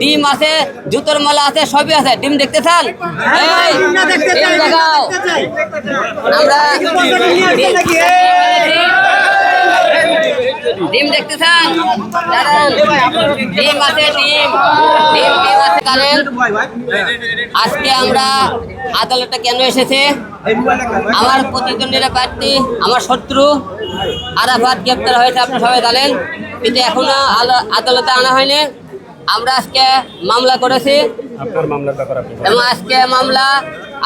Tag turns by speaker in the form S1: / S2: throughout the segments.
S1: ডিম আছে জুতোর মালা আছে সবই আছে। ডিম দেখতে চান? ডিম দেখতে চান? ডিম আছে ডিম। ডিম ডিম আছে কারেন্ট আজকে আমরা আদালতে কেন এসেছে? আমার প্রতিদ্বন্দ্বীরা প্রার্থী আমার শত্রু। আরাফাত গ্রেপ্তার হয়েছে আপনারা সবাই জানেন। কিন্তু এখনও আদালতে আনা হয়নি। আমরা আজকে মামলা করেছি। এবং আজকে মামলা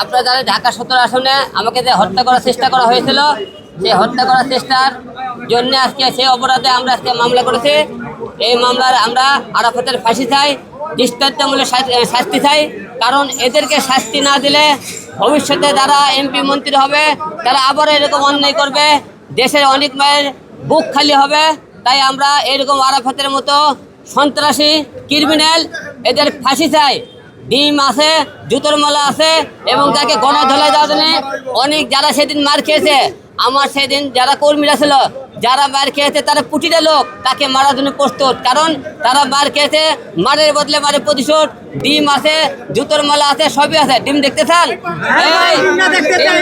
S1: আপনারা জানেন ঢাকা সদর আসনে আমাকে যে হত্যা করার চেষ্টা করা হয়েছিল সেই হত্যা করার চেষ্টার জন্য আজকে সেই অপরাধে আমরা আজকে মামলা করেছি। এই মামলার আমরা আরাফতের ফাঁসি চাই দৃষ্টান্তমূলক শাস্তি চাই। কারণ এদেরকে শাস্তি না দিলে ভবিষ্যতে যারা এমপি মন্ত্রী হবে তারা আবার এরকম অন্যায় করবে। দেশের অনেক মায়ের বুক খালি হবে। তাই আমরা এরকম আরাফতের মতো সন্ত্রাসী ক্রিমিনাল এদের ফাঁসি চাই ডিম আছে জুতোর মালা আছে এবং তাকে গণা ধলে দেওয়ার জন্য অনেক যারা সেদিন মার খেয়েছে। আমার সেদিন যারা কর্মীরা ছিল যারা মার খেয়েছে তারা পুটিটা লোক তাকে মারার জন্য প্রস্তুত। কারণ তারা মার খেয়েছে মারের বদলে মারে প্রতিশোধ। ডিম আছে জুতোর মালা আছে সবই আছে। ডিম দেখতে চান?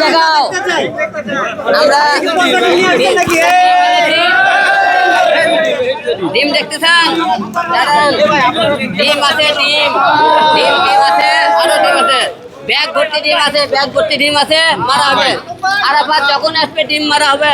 S1: দেখাও আমরা ডিম দেখতে চান? ডিম আছে ডিম। ডিম ডিম আছে আরও ডিম আছে। ব্যাগ ভর্তি ডিম আছে ব্যাগ ভর্তি ডিম আছে মারা হবে। আরাফাত যখন আসবে ডিম মারা হবে।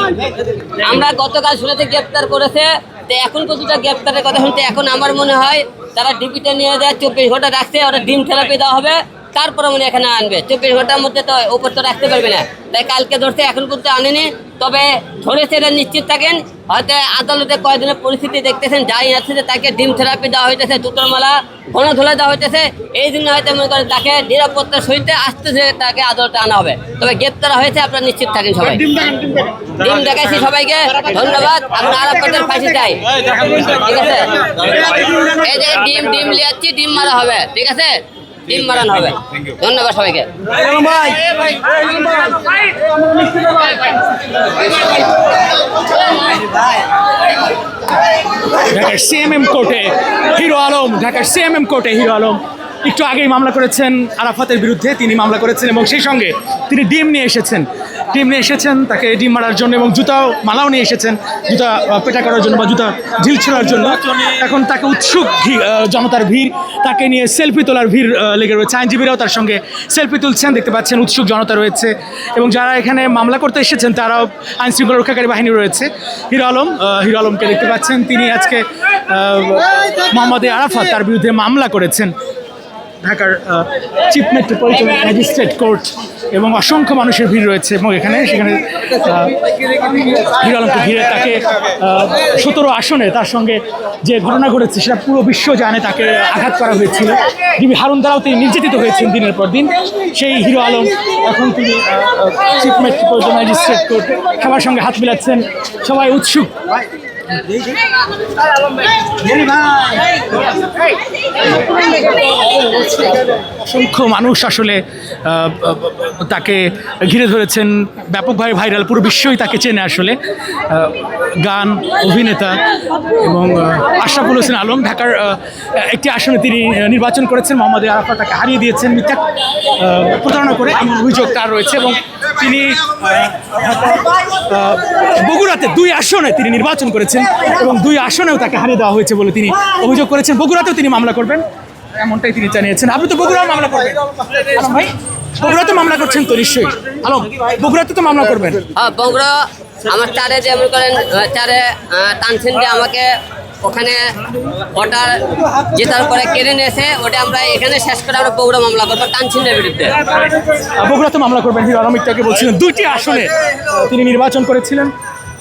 S2: জানেন?
S1: আমরা গতকাল শুনেতে গ্রেপ্তার করেছে। তো এখন পর্যন্ত গ্রেপ্তারের কথা শুনতে এখন আমার মনে হয় তারা ডিপিতে নিয়ে যায় চব্বিশ ঘণ্টা রাখছে ওরা ডিম থেরাপি দেওয়া হবে। তারপরে মনে হয় এখানে আনবে। চব্বিশ ঘণ্টার মধ্যে তো উপর তো রাখতে পারবে না। তাই কালকে ধরতে এখন পর্যন্ত আনেনি। তবে ধরেছে এটা নিশ্চিত থাকেন হয়তো আদালতে কয়েকদিনের পরিস্থিতি দেখতেছেন যাই আছে যে তাকে ডিম থেরাপি দেওয়া হইতেছে জুতোর মালা ঘন ধুলে দেওয়া হইতেছে। এই জন্য হয়তো মনে করেন তাকে নিরাপত্তার সহিত আসতেছে তাকে আদালতে আনা হবে। তবে গ্রেপ্তার হয়েছে আপনারা নিশ্চিত থাকেন সবাই। ডিম দেখাইছি সবাইকে ধন্যবাদ। আমরা আর আপনাদের ফাঁসি চাই। ঠিক আছে? এই যে ডিম ডিম লিয়াচ্ছি ডিম মারা হবে। ঠিক আছে? ডিম মারান হবে। ধন্যবাদ সবাইকে।
S3: ঢাকার সিএমএম কোর্টে হিরো আলম ঢাকার সিএমএম কোর্টে হিরো আলম। একটু আগেই মামলা করেছেন আরাফাতের বিরুদ্ধে তিনি মামলা করেছেন এবং সেই সঙ্গে তিনি ডিম নিয়ে এসেছেন। ডিম নিয়ে এসেছেন, তাকে ডিম মারার জন্য এবং জুতাও মালাও নিয়ে এসেছেন, জুতা পেটা করার জন্য বা জুতা ঢিল ছোড়ার জন্য। এখন তাকে উৎসুক জনতার ভিড়, তাকে নিয়ে সেলফি তোলার ভিড় লেগে রয়েছে। আইনজীবীরাও তার সঙ্গে সেলফি তুলছেন, দেখতে পাচ্ছেন উৎসুক জনতা রয়েছে এবং যারা এখানে মামলা করতে এসেছেন, তারাও আইন শৃঙ্খলা রক্ষাকারী বাহিনী রয়েছে। হিরো আলম হিরো আলমকে দেখতে পাচ্ছেন। তিনি আজকে মোহাম্মদ আরাফাত তার বিরুদ্ধে মামলা করেছেন। ঢাকার চিফ মেট্রোপলিটন ম্যাজিস্ট্রেট কোর্ট এবং অসংখ্য মানুষের ভিড় রয়েছে এবং এখানে, সেখানে হিরো আলমকে ঘিরে তাকে সতেরো আসনে তার সঙ্গে যে ঘটনা ঘটেছে সেটা পুরো বিশ্ব জানে তাকে আঘাত করা হয়েছিল। যিনি হারুন দ্বারাও তিনি নির্যাতিত হয়েছেন দিনের পর দিন। সেই হিরো আলম এখন তিনি চিফ মেট্রোপলিটন ম্যাজিস্ট্রেট কোর্ট সবার সঙ্গে হাত মিলাচ্ছেন। সবাই উৎসুক। অসংখ্য মানুষ আসলে তাকে ঘিরে ধরেছেন। ব্যাপকভাবে ভাইরাল, পুরো বিশ্বই তাকে চেনে আসলে। গান, অভিনেতা এবং আশরাফুল হোসেন আলম, ঢাকার একটি আসনে তিনি নির্বাচন করেছেন। মোহাম্মদ আরাফা তাকে হারিয়ে দিয়েছেন মিথ্যা প্রতারণা করে এমন অভিযোগ তার রয়েছে এবং তিনি বগুড়াতে দুই আসনে তিনি নির্বাচন করেছেন। এবং দুই আসনেও তাকে হারিয়ে দেওয়া হয়েছে বলে তিনি অভিযোগ করেছেন। বগুড়াতেও তিনি মামলা করবেন? এমনটাই তিনি জানিয়েছেন। আপনি তো বগুড়াও মামলা করবেন। ভাই বগুড়াতে মামলা করছেন তো নিশ্চয়ই? আলম বগুড়াতে তো মামলা করবেন?
S1: বগুড়া আমার চারে যে মনে করেন চারে টানছেন যে আমাকে ওখানে ওটার জেতার পরে কেড়ে নিয়েছে ওটা আমরা এখানে শেষ করে আমরা বগুড়া মামলা করব টানছিনের বিরুদ্ধে।
S3: বগুড়াতে মামলা করবেন হিরো আলম বলছিলেন দুইটি আসনে তিনি নির্বাচন করেছিলেন।